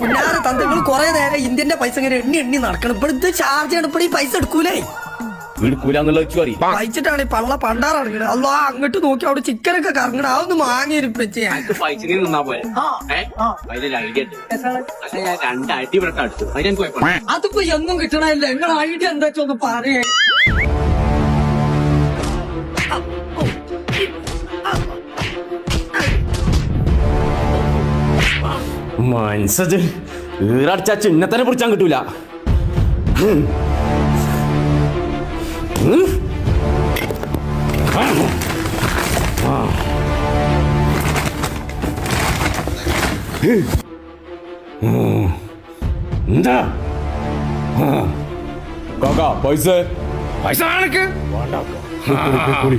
പുന്നാര തന്തകൾ കുറെ നേരം ഇന്ത്യന്റെ പൈസ ഇങ്ങനെ എണ്ണി എണ്ണി നടക്കണം. ഇപ്പൊ ഇത് ചാർജ് ചെയ്യണം. ഈ പൈസ എടുക്കൂലേ? വായിച്ചിട്ടാണ് പള്ള പണ്ടാറങ്ങണത് അല്ലോ അങ്ങോട്ട് നോക്കി അവിടെ ചിക്കനൊക്കെ കറങ്ങണ. അതൊന്ന് വാങ്ങിയിരിപ്പിച്ച് ഞാൻ അതിപ്പോ എന്നും കിട്ടണല്ല നിങ്ങളുടെ ഐഡിയ എന്താ വെച്ചൊന്ന് പറയേ. മനസ്സത് ഈറടിച്ച ചിഹ്നത്തിനെ പിടിച്ചാൻ കിട്ടൂല. എന്താ? കാക്ക പൈസ? പൈസ ആണക്ക് കുളി